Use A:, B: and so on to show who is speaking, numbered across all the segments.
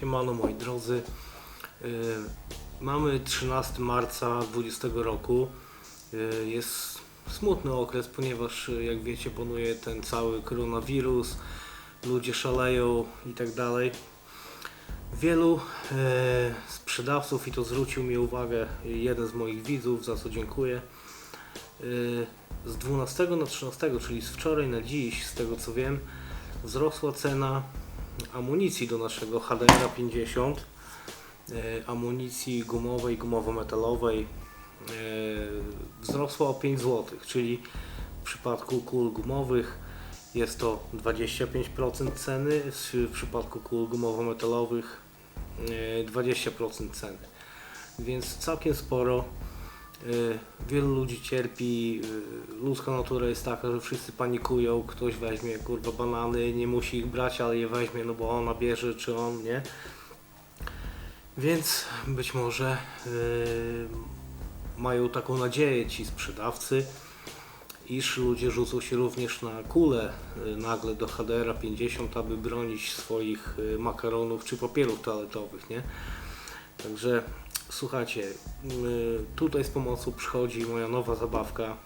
A: Siemano moi drodzy. Yy, Mamy 13 marca 20 roku. Yy, Jest smutny okres, ponieważ yy, jak wiecie panuje ten cały koronawirus, ludzie szaleją i tak dalej. Wielu sprzedawców i to zwrócił mi uwagę jeden z moich widzów, za co dziękuję. Z 12 na 13, czyli z wczoraj na dziś, z tego co wiem, wzrosła cena amunicji do naszego HDR 50, e, amunicji gumowej, gumowo-metalowej e, wzrosła o 5 zł, czyli w przypadku kul gumowych jest to 25% ceny, w przypadku kul gumowo-metalowych e, 20% ceny. Więc całkiem sporo. Y, Wielu ludzi cierpi, y, ludzka natura jest taka, że wszyscy panikują, ktoś weźmie kurwa banany, nie musi ich brać, ale je weźmie, no bo ona bierze, czy on, nie? Więc być może y, mają taką nadzieję ci sprzedawcy, iż ludzie rzucą się również na kulę y, nagle do HDR 50, aby bronić swoich y, makaronów czy papierów toaletowych, nie? Także słuchajcie, y, tutaj z pomocą przychodzi moja nowa zabawka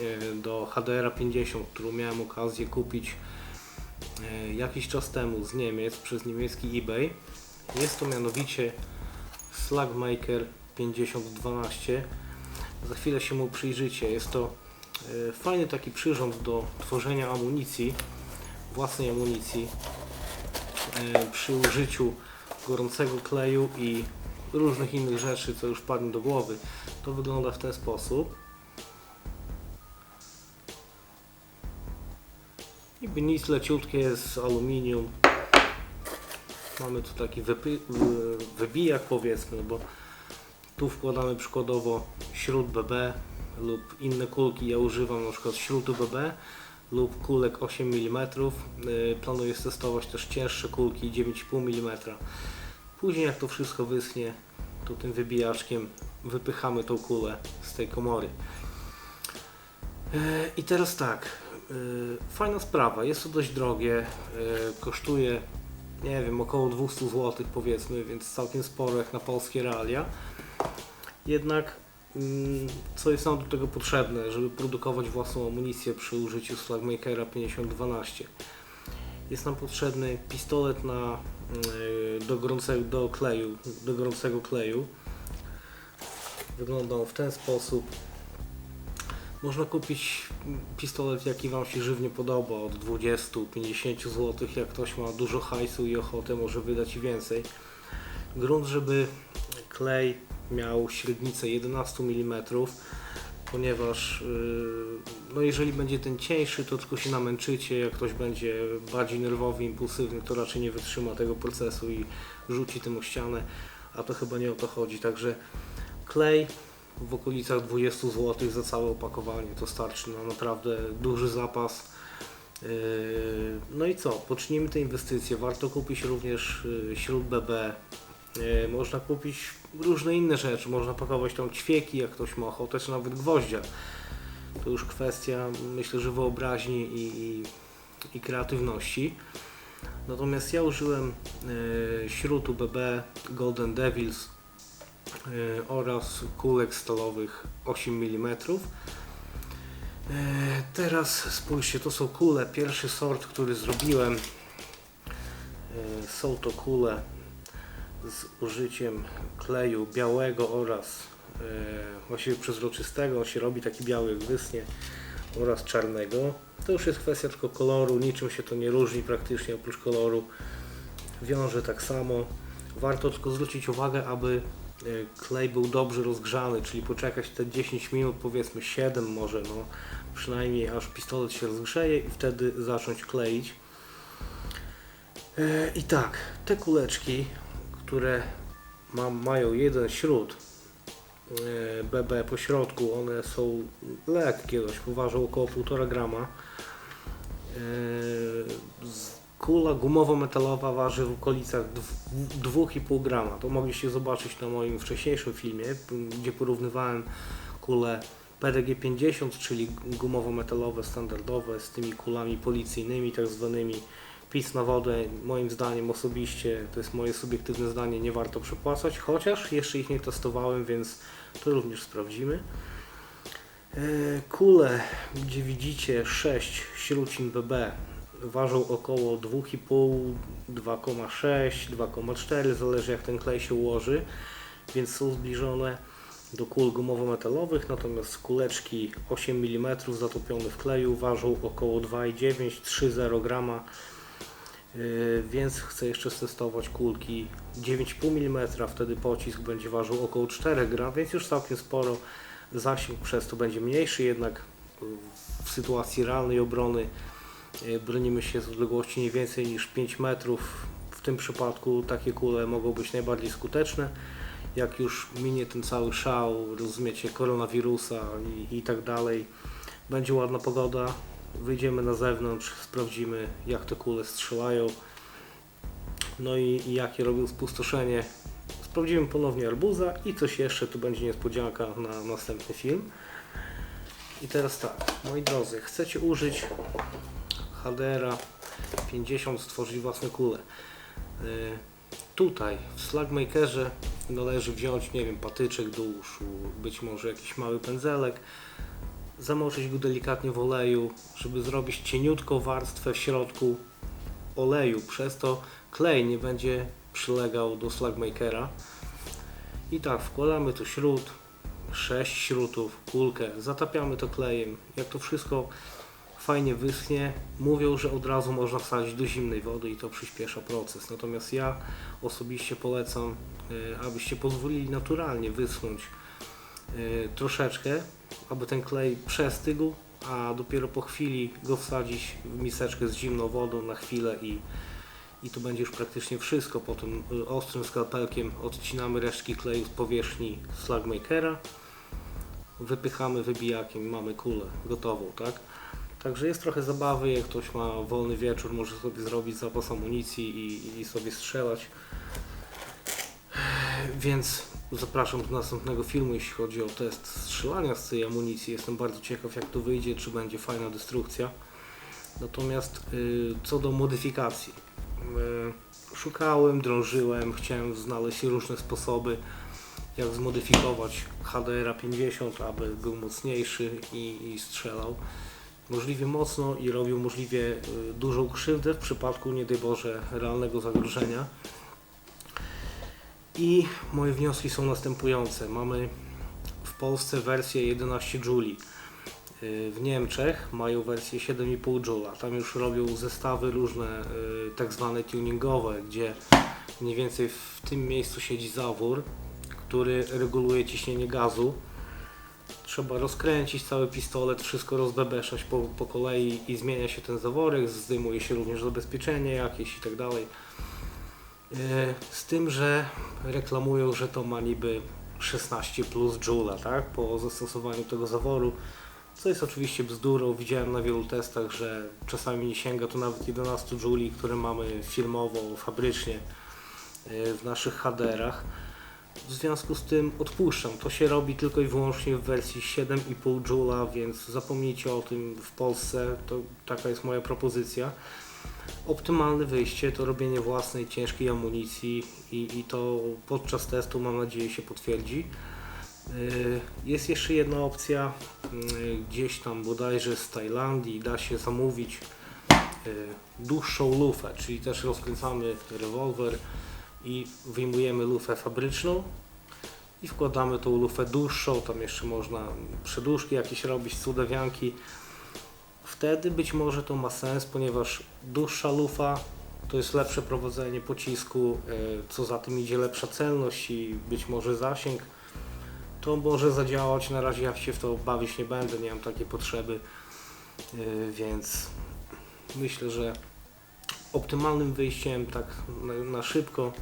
A: y, do HDR 50, którą miałem okazję kupić y, jakiś czas temu z Niemiec przez niemiecki eBay. Jest to mianowicie Slagmaker 5012. Za chwilę się mu przyjrzycie. Jest to y, fajny taki przyrząd do tworzenia amunicji, własnej amunicji przy użyciu gorącego kleju i różnych innych rzeczy, co już padnie do głowy. To wygląda w ten sposób. Niby nic leciutkie z aluminium. Mamy tu taki wybijak powiedzmy, bo tu wkładamy przykładowo śrut BB lub inne kulki. Ja używam na przykład śrutu BB lub kulek 8 mm. Y, Planuję testować też cięższe kulki 9,5 mm. Później jak to wszystko wyschnie, to tym wybijaczkiem wypychamy tą kulę z tej komory. E, I teraz tak, e, fajna sprawa, jest to dość drogie, e, kosztuje nie wiem, około 200 zł powiedzmy, więc całkiem sporo jak na polskie realia. Jednak mm, co jest nam do tego potrzebne, żeby produkować własną amunicję przy użyciu Slagmakera 5012? Jest nam potrzebny pistolet na, y, do, gorącego, do kleju, do gorącego kleju. Wygląda on w ten sposób. Można kupić pistolet jaki Wam się żywnie podoba, od 20-50 zł. Jak ktoś ma dużo hajsu i ochotę, może wydać więcej. Grunt, żeby klej miał średnicę 11 mm, ponieważ yy, no jeżeli będzie ten cieńszy, to tylko się namęczycie. Jak ktoś będzie bardziej nerwowy, impulsywny, to raczej nie wytrzyma tego procesu i rzuci tym o ścianę, a to chyba nie o to chodzi. Także klej w okolicach 20 zł za całe opakowanie to starczy na naprawdę duży zapas. Yy, No i co? Pocznijmy te inwestycje. Warto kupić również yy, śrut BB. Yy, Można kupić różne inne rzeczy. Można pakować tam ćwieki, jak ktoś ma ochotę, czy nawet gwoździa. To już kwestia, myślę, że wyobraźni i, i, i kreatywności. Natomiast ja użyłem yy, śrutu BB Golden Devils yy, oraz kulek stalowych 8 mm. E, Teraz spójrzcie, to są kule. Pierwszy sort, który zrobiłem, e, są to kule z użyciem kleju białego oraz e, właściwie przezroczystego. On się robi taki biały jak wysnie oraz czarnego. To już jest kwestia tylko koloru, niczym się to nie różni praktycznie oprócz koloru. Wiąże tak samo. Warto tylko zwrócić uwagę, aby e, klej był dobrze rozgrzany, czyli poczekać te 10 minut, powiedzmy 7 może, no przynajmniej aż pistolet się rozgrzeje i wtedy zacząć kleić. E, I tak, te kuleczki, które ma, mają jeden e, BB po środku, one są lekkie, dość poważą około 1,5 grama. E, Kula gumowo-metalowa waży w okolicach dw- 2,5 grama. To mogliście zobaczyć na moim wcześniejszym filmie, gdzie porównywałem kule PDG-50, czyli gumowo-metalowe standardowe z tymi kulami policyjnymi, tak zwanymi wpis na wodę, moim zdaniem osobiście, to jest moje subiektywne zdanie, nie warto przepłacać, chociaż jeszcze ich nie testowałem, więc to również sprawdzimy. E, Kule, gdzie widzicie 6 śrucin BB, ważą około 2,5, 2,6, 2,4, zależy jak ten klej się ułoży, więc są zbliżone do kul gumowo-metalowych, natomiast kuleczki 8 mm zatopione w kleju ważą około 2,9-3,0 grama. Yy, więc chcę jeszcze testować kulki 9,5 mm, wtedy pocisk będzie ważył około 4 gram, więc już całkiem sporo. Zasięg przez to będzie mniejszy, jednak yy, w sytuacji realnej obrony yy, bronimy się z odległości nie więcej niż 5 metrów. W tym przypadku takie kule mogą być najbardziej skuteczne. Jak już minie ten cały szał, rozumiecie, koronawirusa i, i tak dalej, będzie ładna pogoda, wyjdziemy na zewnątrz, sprawdzimy jak te kule strzelają, no i, i jakie robią spustoszenie. Sprawdzimy ponownie arbuza i coś jeszcze, tu będzie niespodzianka na następny film. I teraz tak, moi drodzy, chcecie użyć HDR-a 50, stworzyć własne kule. Yy, Tutaj w Slagmakerze należy wziąć, nie wiem, patyczek do być może jakiś mały pędzelek, zamoczyć go delikatnie w oleju, żeby zrobić cieniutką warstwę w środku oleju, przez to klej nie będzie przylegał do Slagmakera. I tak, wkładamy tu śrut, 6 śrutów, kulkę, zatapiamy to klejem. Jak to wszystko fajnie wyschnie, mówią, że od razu można wsadzić do zimnej wody i to przyspiesza proces. Natomiast ja osobiście polecam, e, abyście pozwolili naturalnie wyschnąć troszeczkę, aby ten klej przestygł, a dopiero po chwili go wsadzić w miseczkę z zimną wodą na chwilę i, i to będzie już praktycznie wszystko. Potem e, ostrym skalpelkiem odcinamy resztki kleju z powierzchni slagmakera, wypychamy wybijakiem mamy kulę gotową, tak? Także jest trochę zabawy, jak ktoś ma wolny wieczór, może sobie zrobić zapas amunicji i, i sobie strzelać. Więc zapraszam do następnego filmu, jeśli chodzi o test strzelania z tej amunicji. Jestem bardzo ciekaw, jak to wyjdzie, czy będzie fajna destrukcja. Natomiast y, co do modyfikacji. Y, szukałem, drążyłem, chciałem znaleźć różne sposoby, jak zmodyfikować HDR 50, aby był mocniejszy i, i strzelał możliwie mocno i robił możliwie y, dużą krzywdę w przypadku, nie daj Boże, realnego zagrożenia. I moje wnioski są następujące. Mamy w Polsce wersję 11 Joule. Y, W Niemczech mają wersję 7,5 Joule. Tam już robią zestawy różne, y, tak zwane tuningowe, gdzie mniej więcej w tym miejscu siedzi zawór, który reguluje ciśnienie gazu trzeba rozkręcić cały pistolet, wszystko rozbebeszać po, po kolei i zmienia się ten zaworek, zdejmuje się również zabezpieczenie jakieś i tak dalej. E, Z tym, że reklamują, że to ma niby 16 plus joule, tak, po zastosowaniu tego zaworu, co jest oczywiście bzdurą. Widziałem na wielu testach, że czasami nie sięga to nawet 11 jouli, które mamy filmowo, fabrycznie e, w naszych HDR-ach. W związku z tym odpuszczam. To się robi tylko i wyłącznie w wersji 7,5 Joula, więc zapomnijcie o tym w Polsce. To taka jest moja propozycja. Optymalne wyjście to robienie własnej ciężkiej amunicji i, i to podczas testu mam nadzieję się potwierdzi. Yy, Jest jeszcze jedna opcja, yy, gdzieś tam bodajże z Tajlandii da się zamówić yy, dłuższą lufę, czyli też rozkręcamy rewolwer i wyjmujemy lufę fabryczną i wkładamy tą lufę dłuższą, tam jeszcze można przedłużki jakieś robić, cudawianki. Wtedy być może to ma sens, ponieważ dłuższa lufa to jest lepsze prowadzenie pocisku, e, co za tym idzie lepsza celność i być może zasięg. To może zadziałać, na razie ja się w to bawić nie będę, nie mam takiej potrzeby, e, więc myślę, że optymalnym wyjściem tak na, szybko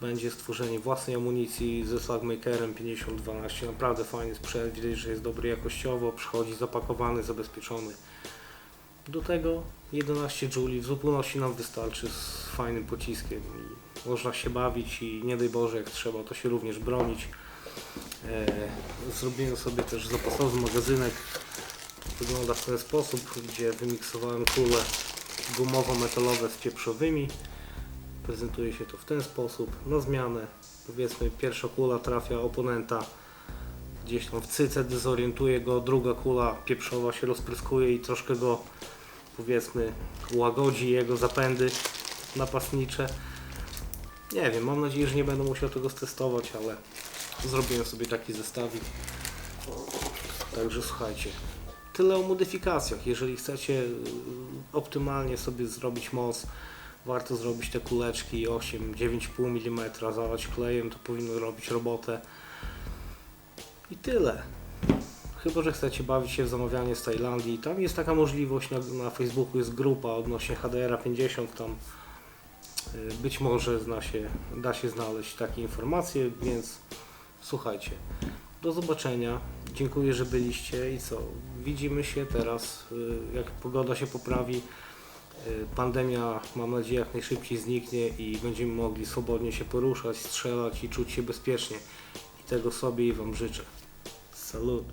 A: będzie stworzenie własnej amunicji ze Slagmakerem 5012. Naprawdę fajny sprzęt, widać, że jest dobry jakościowo, przychodzi zapakowany, zabezpieczony. Do tego 11 Jouli w zupełności nam wystarczy z fajnym pociskiem i można się bawić i nie daj Boże jak trzeba to się również bronić. E, zrobiłem sobie też zapasowy magazynek. Wygląda w ten sposób, gdzie wymiksowałem kulę gumowo-metalowe z pieprzowymi. Prezentuje się to w ten sposób. Na zmianę powiedzmy pierwsza kula trafia oponenta gdzieś tam w cyce, dezorientuje go, druga kula pieprzowa się rozpryskuje i troszkę go powiedzmy łagodzi jego zapędy napastnicze. Nie wiem, mam nadzieję, że nie będę musiał tego stestować, ale zrobiłem sobie taki zestawik. Także słuchajcie, tyle o modyfikacjach. Jeżeli chcecie y, optymalnie sobie zrobić moc, warto zrobić te kuleczki 8-9,5 mm, zalać klejem, to powinno robić robotę. I tyle. Chyba, że chcecie bawić się w zamawianie z Tajlandii, tam jest taka możliwość, na, na Facebooku jest grupa odnośnie HDR 50, tam y, być może zna się, da się znaleźć takie informacje, więc słuchajcie. Do zobaczenia. Dziękuję, że byliście i co? Widzimy się teraz, y, jak pogoda się poprawi. y, Pandemia, mam nadzieję, jak najszybciej zniknie i będziemy mogli swobodnie się poruszać, strzelać i czuć się bezpiecznie. I tego sobie i Wam życzę. Salute.